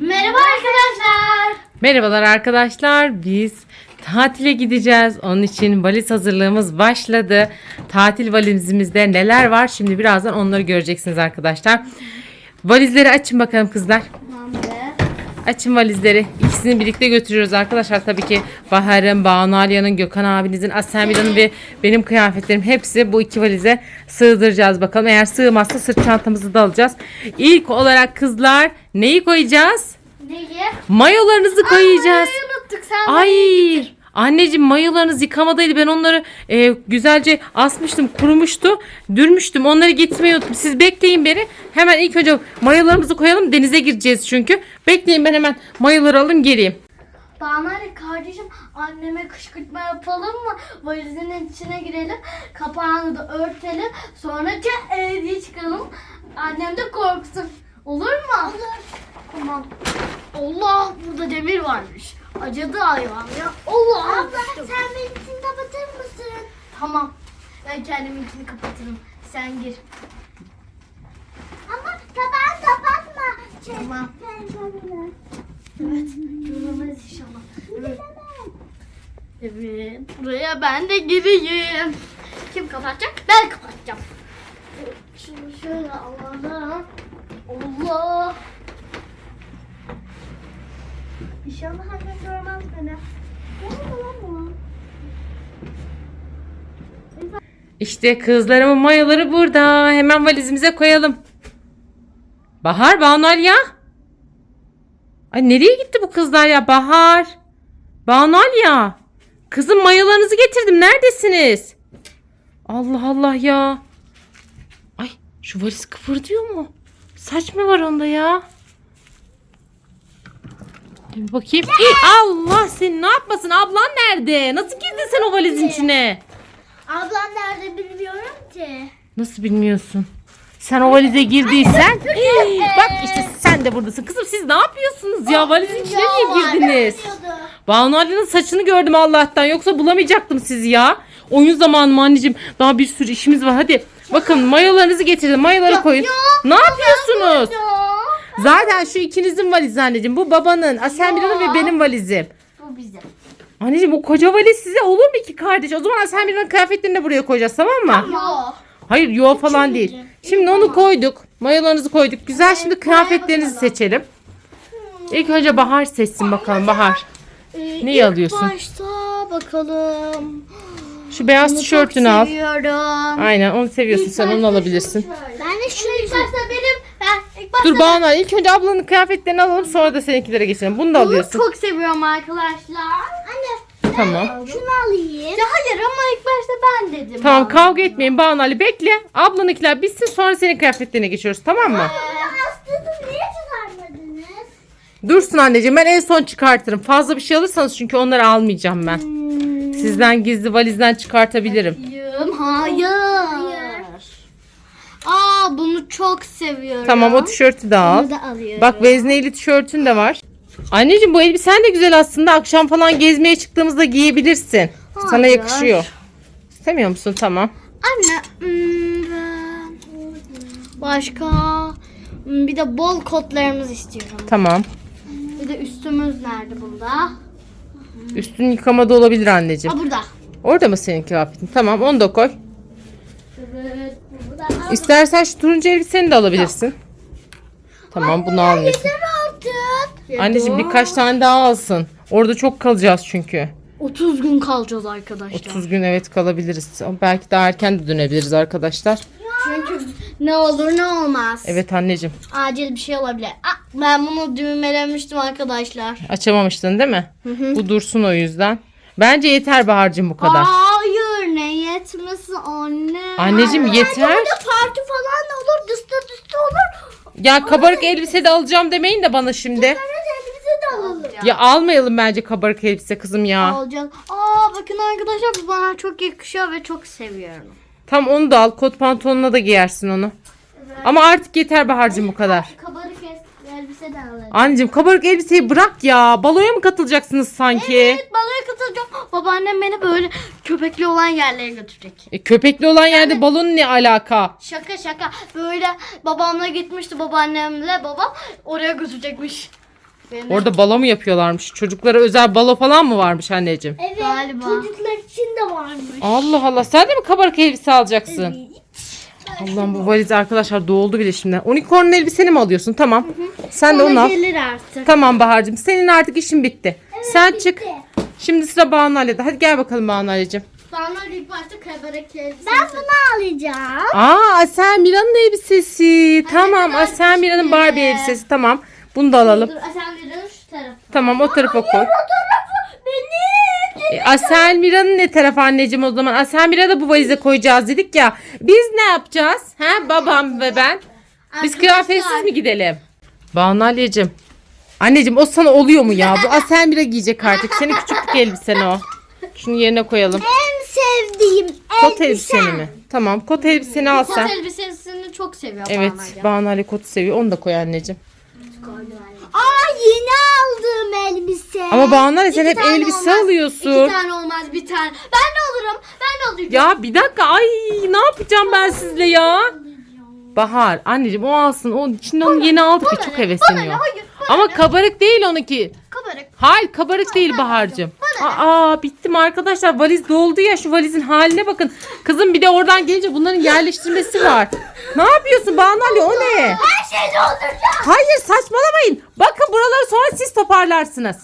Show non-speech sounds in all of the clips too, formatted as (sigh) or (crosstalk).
Merhaba arkadaşlar. Merhabalar arkadaşlar. Biz tatile gideceğiz. Onun için valiz hazırlığımız başladı. Tatil valizimizde neler var? Şimdi birazdan onları göreceksiniz arkadaşlar. Valizleri açın bakalım kızlar. Açın valizleri. İkisini birlikte götürüyoruz arkadaşlar. Tabii ki Bahar'ın, Banu Alya'nın, Gökhan abinizin, Asemila'nın ve benim kıyafetlerim hepsi bu iki valize sığdıracağız bakalım. Eğer sığmazsa sırt çantamızı da alacağız. İlk olarak kızlar neyi koyacağız? Neyi? Mayolarınızı koyacağız. Ay, unuttuk sen. Ay anneciğim mayolarınız yıkamadaydı. Ben onları e, güzelce asmıştım, kurumuştu. Dürmüştüm. Onları getirmeyi unuttum. Siz bekleyin beni. Hemen ilk önce mayolarımızı koyalım. Denize gireceğiz çünkü. Bekleyin ben hemen mayoları alayım geleyim. Bana kardeşim anneme kışkırtma yapalım mı? Valizin içine girelim. Kapağını da örtelim. Sonra diye çıkalım. Annem de korksun. Olur mu? Olur. Tamam. Allah burada demir varmış. Acıdı hayvan ya. Allah. Abla sen benimkini kapatır mısın? Tamam. Ben kendiminkini kapatırım. Sen gir. Ama tabağı kapatma. Şey, Tamam. Evet. Görmemez inşallah. Evet. Evet. Buraya ben de gireyim. Kim kapatacak? Ben kapatacağım. Şunu şöyle alalım. Allah. İnşallah annem görmez beni. İşte kızlarımın mayoları burada. Hemen valizimize koyalım. Bahar, Banu Alya. Ay nereye gitti bu kızlar ya? Bahar. Banu Alya. Kızım mayolarınızı getirdim. Neredesiniz? Allah Allah ya. Ay şu valiz kıpırdıyor mu? Saç mı var onda ya? Bir bakayım. Allah seni ne yapmasın? Ablan nerede? Nasıl girdin sen o valizin içine? Ablam nerede bilmiyorum ki. Nasıl bilmiyorsun? Sen o valize girdiysen. Bak işte sen de buradasın. Kızım siz ne yapıyorsunuz ya? Valizin içine niye girdiniz? Banu Ali'nin saçını gördüm Allah'tan. Yoksa bulamayacaktım sizi ya. Oyun zamanı mı anneciğim? Daha bir sürü işimiz var. Hadi bakın mayolarınızı getirin. Mayoları koyun. Ne yapıyorsunuz? Zaten şu ikinizin valizi anneciğim. Bu babanın, Asemila'nın ve benim valizim. Bu bizim. Anneciğim bu koca valiz size olur mu iki kardeş? O zaman Asemila'nın kıyafetlerini de buraya koyacağız tamam mı? Yok. Hayır yuva falan değil. Şimdi onu koyduk. Mayolarınızı koyduk. Güzel şimdi kıyafetlerinizi seçelim. İlk önce Bahar seçsin bakalım Bahar. Ee, Neyi ilk alıyorsun? Başta bakalım. Şu beyaz Bunu tişörtünü çok al. seviyorum. Aynen onu seviyorsun sen onu alabilirsin. Ben de şunu İlk başta başta Dur Banu ilk önce ablanın kıyafetlerini alalım sonra da seninkilere geçelim. Bunu da bunu alıyorsun. çok seviyorum arkadaşlar. Anne Tamam. şunu alayım. Ya hayır ama ilk başta ben dedim. Tamam kavga etmeyin Banu Ali bekle. Ablanınkiler bitsin sonra senin kıyafetlerine geçiyoruz tamam mı? Hastası niye çıkarmadınız? Dursun anneciğim ben en son çıkartırım. Fazla bir şey alırsanız çünkü onları almayacağım ben. Sizden gizli valizden çıkartabilirim. Hayır. Hayır. Bunu çok seviyorum. Tamam o tişörtü de al. Bunu da alıyorum. Bak vezneyli tişörtün de var. Anneciğim bu elbisen de güzel aslında. Akşam falan gezmeye çıktığımızda giyebilirsin. Sana Hayır. yakışıyor. İstemiyor musun? Tamam. Anne hmm. Başka hmm, bir de bol kotlarımız istiyorum. Tamam. Bir de üstümüz nerede bunda? Üstün yıkamada olabilir anneciğim. Aa burada. Orada mı senin kıyafetin? Tamam onu da koy. İstersen şu turuncu elbiseni de alabilirsin. Tamam bunu almıyorsun. Artık. Anneciğim birkaç tane daha alsın. Orada çok kalacağız çünkü. 30 gün kalacağız arkadaşlar. 30 gün evet kalabiliriz. Ama belki daha erken de dönebiliriz arkadaşlar. Çünkü ne olur ne olmaz. Evet anneciğim. Acil bir şey olabilir. Aa, ben bunu düğmelemiştim arkadaşlar. Açamamıştın değil mi? Bu dursun o yüzden. Bence yeter Bahar'cığım bu kadar. Hayır ne yetmesi anne. Anneciğim yeter. Burada parti falan da olur. Dısta dısta olur. Ya kabarık elbise de alacağım demeyin de bana şimdi. Evet elbise de alalım. Ya almayalım bence kabarık elbise kızım ya. Alacağız. Aa bakın arkadaşlar bu bana çok yakışıyor ve çok seviyorum. Tam onu da al. Kot pantolonuna da giyersin onu. Ama artık yeter Bahar'cığım bu kadar. Kabarık elbise de alacağım. Anneciğim kabarık elbiseyi bırak ya. Baloya mı katılacaksınız sanki? Evet baloya katılacağım. Babaannem beni böyle köpekli olan yerlere götürecek. E, köpekli olan yerde balon ne alaka? Şaka şaka. Böyle babamla gitmişti babaannemle babam oraya götürecekmiş. Benim Orada balo mu yapıyorlarmış? Çocuklara özel balo falan mı varmış anneciğim? Evet. Galiba. Çocuklar için de varmış. Allah Allah sen de mi kabarık elbise alacaksın? Allah'ım bu valiz arkadaşlar doldu bile şimdi. Unicorn elbiseni mi alıyorsun? Tamam. Sen de onu Ona al. gelir artık. Tamam Bahar'cığım senin artık işin bitti. Sen çık. Şimdi sıra Banu Ali'de. Hadi gel bakalım Banu Ali'cim. Bana ilk başta kabarık elbise. Ben bunu alacağım. Aa Asel Mira'nın elbisesi. Tamam kadar Asel Mira'nın. Barbie elbisesi. Tamam. Bunu da alalım. Dur sen verin şu tarafa. Tamam o tarafa koy. Fotoğrafı benim. E, Asel Mira'nın ne tarafı anneciğim o zaman? Asel Mira da bu valize koyacağız dedik ya. Biz ne yapacağız? Ha babam ve ben. Biz kıyafetsiz mi gidelim? Banu Ali'cim. Anneciğim o sana oluyor mu ya? Bu Asel (laughs) Mira giyecek artık. Senin küçüklük elbisen o. Şunu yerine koyalım. En sevdiğim Kot elbise. elbiseni mi? Tamam kot elbiseni al Kot sen. elbisesini çok seviyor Evet Banu Ali. Banu Ali kotu seviyor. Onu da koy anneciğim. Aa yeni aldığım elbise. Ama Banu Ali sen İki hep tane elbise olmaz. alıyorsun. İki tane olmaz bir tane. Ben de alırım. Ben de alacağım. Ya bir dakika ay ne yapacağım ben sizle ya? Bahar anneciğim o alsın. O içinde onu yeni aldık ya çok Bana ne? hevesleniyor. Hayır. Ama kabarık değil onunki. kabarık. Hayır kabarık değil Bahar'cığım. Aa bittim arkadaşlar valiz doldu ya şu valizin haline bakın. Kızım bir de oradan gelince bunların yerleştirmesi var. Ne yapıyorsun Banu Ali o ne? Her şeyi dolduracağım. Hayır saçmalamayın. Bakın buraları sonra siz toparlarsınız.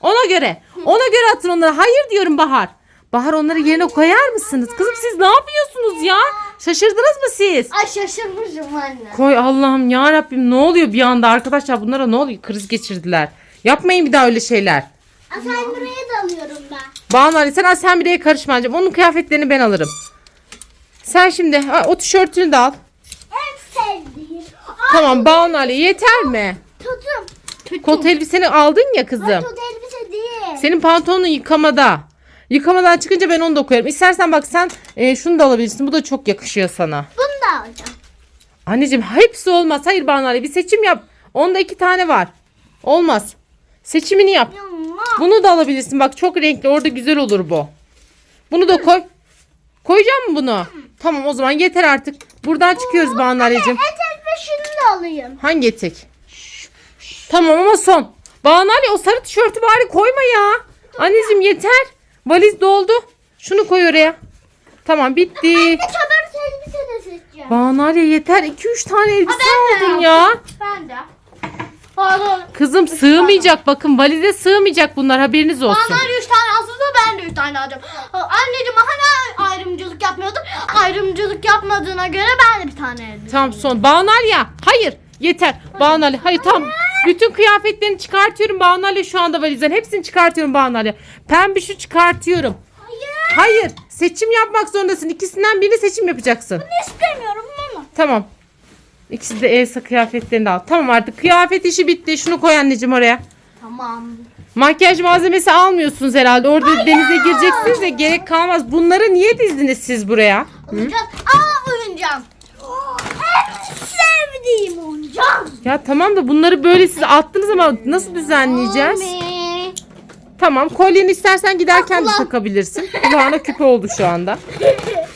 Ona göre. Ona göre atın onları. Hayır diyorum Bahar. Bahar onları yerine koyar mısınız? Kızım siz ne yapıyorsunuz ya? Şaşırdınız mı siz? Ay şaşırmışım anne. Koy Allah'ım ya Rabbim ne oluyor bir anda arkadaşlar bunlara ne oluyor? Kriz geçirdiler. Yapmayın bir daha öyle şeyler. Asel buraya da alıyorum ben. Banu Ali sen sen bireye karışma anneciğim. Onun kıyafetlerini ben alırım. Sen şimdi ha, o tişörtünü de al. En sevdiğim. Tamam Banu Ali yeter mi? Tutum. Kot elbiseni aldın ya kızım. Ay, tut elbise değil. Senin pantolonun yıkamada. Yıkamadan çıkınca ben onu da koyarım. İstersen bak sen e, şunu da alabilirsin. Bu da çok yakışıyor sana. Bunu da alacağım. Anneciğim hepsi olmaz. Hayır Banu Ali bir seçim yap. Onda iki tane var. Olmaz. Seçimini yap. Bunu da alabilirsin. Bak çok renkli. Orada güzel olur bu. Bunu da koy. Koyacağım mı bunu? Tamam o zaman yeter artık. Buradan çıkıyoruz Banu Ali'cim. Etek ve şunu da alayım. Hangi etek? Tamam ama son. Banu Ali o sarı tişörtü bari koyma ya. Anneciğim yeter. Valiz doldu. Şunu koy oraya. Tamam bitti. Bir çabar elbise de seçeceğim. Banu yeter. 2-3 tane elbise ben de aldın ya. Ben de. Pardon. Kızım sığmayacak bakın valize sığmayacak bunlar haberiniz olsun. Bana 3 tane alsın da ben de 3 tane alacağım. Anneciğim hani ayrımcılık yapmıyordun? Ayrımcılık yapmadığına göre ben de bir tane elbise. Tamam son. Banu Ali ya. Hayır yeter. Banu Ali hayır tamam. Bütün kıyafetlerini çıkartıyorum Banu Ali şu anda valizden. Hepsini çıkartıyorum. Pembe şu çıkartıyorum. Hayır. Hayır. Seçim yapmak zorundasın. İkisinden birini seçim yapacaksın. İstemiyorum mama. Tamam. İkisi de Elsa kıyafetlerini de al. Tamam artık kıyafet işi bitti. Şunu koy anneciğim oraya. Tamam. Makyaj malzemesi almıyorsunuz herhalde. Orada denize gireceksiniz de gerek kalmaz. Bunları niye dizdiniz siz buraya? Alacağız. Aa oyuncağım. En sevdiğim oyuncağım. Ya tamam da bunları böyle siz attınız ama nasıl düzenleyeceğiz? Tamam kolyeni istersen giderken de kulağım. takabilirsin. Kulağına küpe oldu şu anda.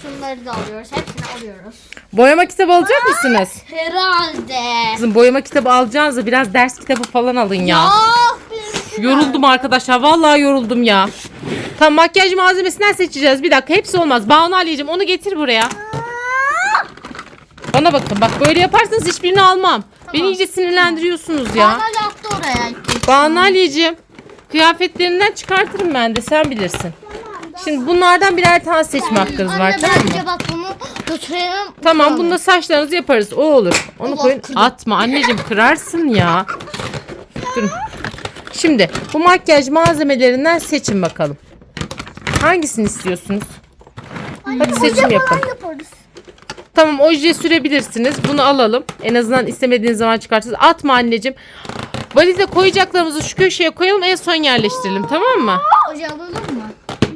Şunları da alıyoruz. Hepsini alıyoruz. Boyama kitabı alacak mısınız? Herhalde. Kızım boyama kitabı alacağınızda biraz ders kitabı falan alın ya. Ah biz Yoruldum arkadaşlar. Vallahi yoruldum ya. Tamam makyaj malzemesinden seçeceğiz. Bir dakika hepsi olmaz. Banu Ali'cim onu getir buraya. Bana bakın bak böyle yaparsanız hiçbirini almam. Beni iyice sinirlendiriyorsunuz ya. Bana yaptı oraya. Banu Ali'cim kıyafetlerinden çıkartırım ben de sen bilirsin. Şimdi bunlardan birer tane seçme hakkınız var Anne tamam mı? bence bak bunu götürelim. Tamam bununla saçlarınızı yaparız. O olur. Onu Allah koyun. kırdım. Atma anneciğim kırarsın ya. Durun. Şimdi bu makyaj malzemelerinden seçin bakalım. Hangisini istiyorsunuz? Hadi seçim yapın. yaparız. Tamam oje sürebilirsiniz. Bunu alalım. En azından istemediğiniz zaman çıkartırız. Atma anneciğim. Valize koyacaklarımızı şu köşeye koyalım en son yerleştirelim tamam mı? Oje alalım mı?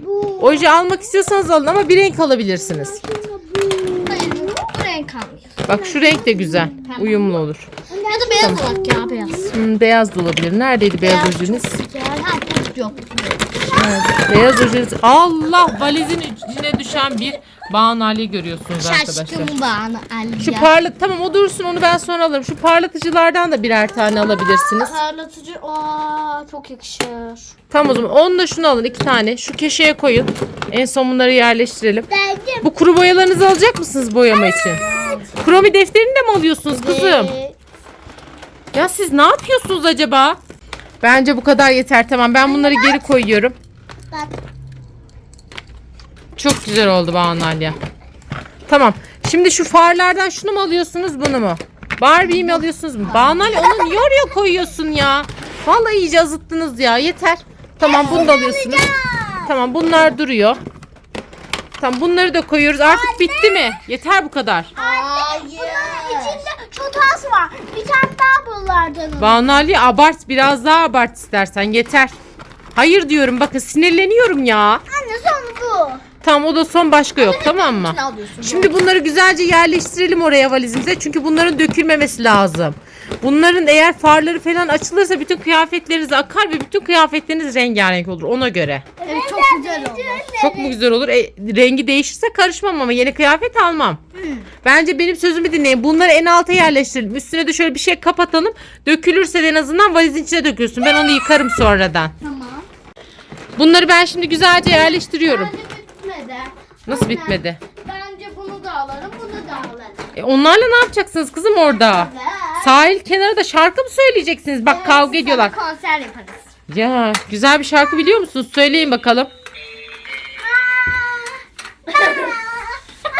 Bu. Oje almak istiyorsanız alın ama bir renk alabilirsiniz. Hayır bu renk almayız. Bak şu renk de güzel. Uyumlu olur. Ya da beyaz olacak ya beyaz. Hmm, beyaz da olabilir. Neredeydi beyaz Beyaz. ojeniz? Hadi. yok. Beyaz oje. Allah valizin içine düşen bir Banu Ali'yi görüyorsunuz arkadaşlar. Şaşkın bana Ali. Şu parlat tamam o dursun onu ben sonra alırım. Şu parlatıcılardan da birer tane alabilirsiniz. Parlatıcı. Aa çok yakışır. Tamam o zaman onu da şunu alın iki tane. Şu köşeye koyun. En son bunları yerleştirelim. Geldim. Bu kuru boyalarınızı alacak mısınız boyama için? Kromi defterini de mi alıyorsunuz kızım? Ee, Ya siz ne yapıyorsunuz acaba? Bence bu kadar yeter tamam. Ben bunları geri koyuyorum. Bak. Çok güzel oldu Banu Alya. Tamam. Şimdi şu farlardan şunu mu alıyorsunuz bunu mu? Barbie'yi mi alıyorsunuz mu? Banu Alya onu niye oraya koyuyorsun ya? Vallahi iyice azıttınız ya. Yeter. Tamam bunu da alıyorsunuz. Tamam bunlar duruyor. Tamam bunları da koyuyoruz. Artık bitti mi? Yeter bu kadar. Hayır. Bunun içinde şu tas var. Bir tane daha bunlardan. Banu Ali abart biraz daha abart istersen yeter. Hayır diyorum bakın sinirleniyorum ya. Anne son bu. Tamam o da son başka yok tamam mı? Ne alıyorsun? Şimdi bunları güzelce yerleştirelim oraya valizimize. Çünkü bunların dökülmemesi lazım. Bunların eğer farları falan açılırsa bütün kıyafetleriniz akar ve bütün kıyafetleriniz rengarenk olur ona göre. Evet çok güzel oldu. Çok mu güzel olur? E, rengi değişirse karışmam ama yeni kıyafet almam. Bence benim sözümü dinleyin. Bunları en alta yerleştirelim. Üstüne de şöyle bir şey kapatalım. Dökülürse de en azından valizin içine dökülsün. Ben onu yıkarım sonradan. Tamam. Bunları ben şimdi güzelce yerleştiriyorum. Bence bitmedi. Nasıl Anne, bitmedi? Bence bunu da alırım, bunu da alırım. E, onlarla ne yapacaksınız kızım orada? Evet. Sahil kenarı da şarkı mı söyleyeceksiniz? Bak kavga ediyorlar. Sonra konser yaparız. Ya güzel bir şarkı biliyor musunuz? Söyleyin bakalım.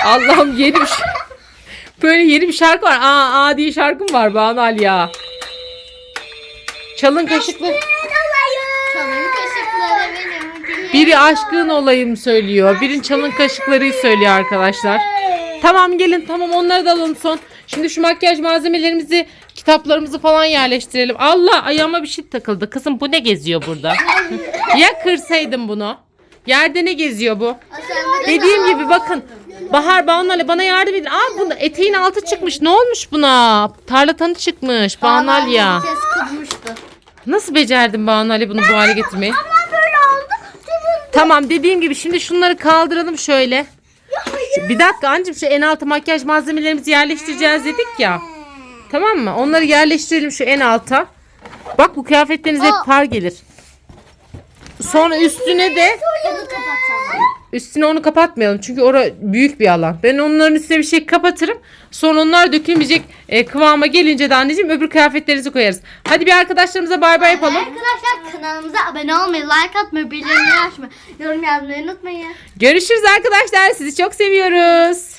Allah'ım yeni bir Böyle yeni bir şarkı var. Aa, aa diye şarkım var Banu Ali ya. Çalın kaşıklı. Biri aşkın olayım söylüyor. Birin çalın kaşıkları söylüyor arkadaşlar. Tamam gelin tamam onları da alalım son. Şimdi şu makyaj malzemelerimizi, kitaplarımızı falan yerleştirelim. Allah ayağıma bir şey takıldı. Kızım bu ne geziyor burada? (laughs) ya kırsaydım bunu? Yerde ne geziyor bu? Dediğim gibi bakın. Bahar Banale bana yardım edin. Aa bunda eteğin altı çıkmış. Ne olmuş buna? Tarlatanı çıkmış. Banal ya. Nasıl becerdin Banale bunu bu hale getirmeyi? Ama böyle oldu. Tuzun. Tamam dediğim gibi şimdi şunları kaldıralım şöyle. Şu- Bir dakika ancım şu en alta makyaj malzemelerimizi yerleştireceğiz dedik ya. Tamam mı? Onları yerleştirelim şu en alta. Bak bu kıyafetleriniz hep par gelir. Sonra üstüne de Bunu kapatalım. Üstüne onu kapatmayalım. Çünkü orası büyük bir alan. Ben onların üstüne bir şey kapatırım. Sonra onlar dökülmeyecek e, kıvama gelince de anneciğim öbür kıyafetlerinizi koyarız. Hadi bir arkadaşlarımıza bay bay yapalım. Arkadaşlar kanalımıza abone olmayı, like atmayı, bildirimleri açmayı, yorum yazmayı unutmayın. Görüşürüz arkadaşlar. Sizi çok seviyoruz.